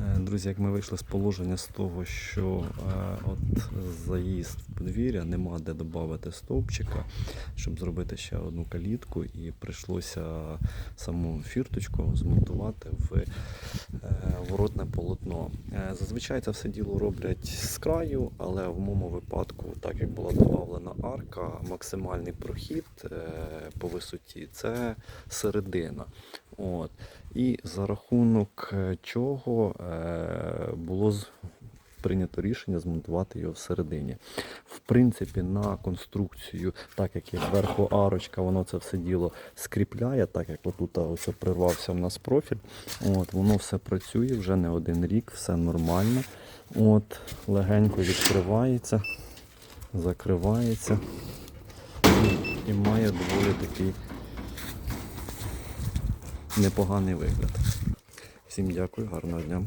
Е, Друзі, як ми вийшли з положення з того, що е, от заїзд в подвір'я нема де додати стовпчика, щоб зробити ще одну калітку, і прийшлося саму фірточку змонтувати в е, воротне полотно. Зазвичай це все діло роблять з краю, але в моєму випадку, так як була додавлена арка, максимальний прохід по висоті це середина. От. І за рахунок е, чого е, було прийнято рішення змонтувати його всередині. В принципі, на конструкцію, так як є зверху арочка, воно це все діло скріпляє, так як отут ось прирвався в нас профіль. От, воно все працює вже не один рік, все нормально. От, легенько відкривається, закривається і має доволі такий непоганий вигляд. Всім дякую, гарного дня.